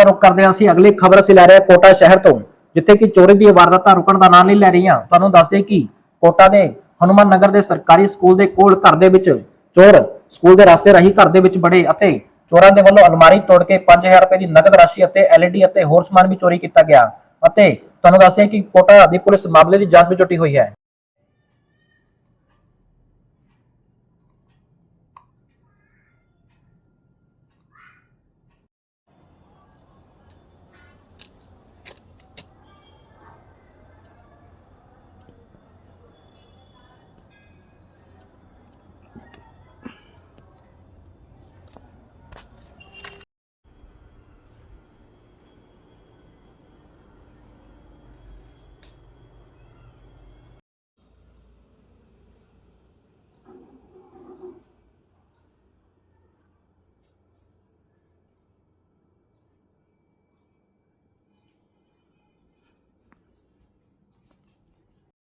ਦਾ ਰੁਕ ਕਰਦੇ ਹਾਂ ਅਸੀਂ। ਅਗਲੀ ਖਬਰ ਅਸੀਂ ਲੈ ਰਹੇ ਹਾਂ ਕੋਟਾ ਸ਼ਹਿਰ ਤੋਂ, ਜਿੱਥੇ ਕਿ ਚੋਰੀ ਦੀ ਵਾਰਦਾਤਾਂ ਰੁਕਣ ਦਾ ਨਾਂ ਨਹੀਂ ਲੈ ਰਹੀਆਂ। ਤੁਹਾਨੂੰ ਦੱਸਦੇ ਕਿ ਕੋਟਾ ਦੇ ਹਨੂਮਾਨ ਨਗਰ ਦੇ ਸਰਕਾਰੀ ਸਕੂਲ ਦੇ ਕੋਲ ਘਰ ਦੇ ਵਿੱਚ ਚੋਰ ਸਕੂਲ ਦੇ ਰਸਤੇ ਰਾਹੀਂ ਘਰ ਦੇ ਵਿੱਚ ਬੜੇ ਅਤੇ ਚੋਰਾਂ ਦੇ ਵੱਲੋਂ ਅਲਮਾਰੀ ਤੋੜ ਕੇ 5000 ਰੁਪਏ ਦੀ ਨਕਦ ਰਾਸ਼ੀ ਅਤੇ LED ਅਤੇ ਹੋਰ ਸਮਾਨ ਵੀ ਚੋਰੀ ਕੀਤਾ ਗਿਆ। ਅਤੇ ਤੁਹਾਨੂੰ ਦੱਸਿਆ ਕਿ ਕੋਟਾ ਦੀ ਪੁਲਿਸ ਮਾਮਲੇ ਦੀ ਜਾਂਚ ਵਿੱਚ ਜੁਟੀ ਹੋਈ ਹੈ।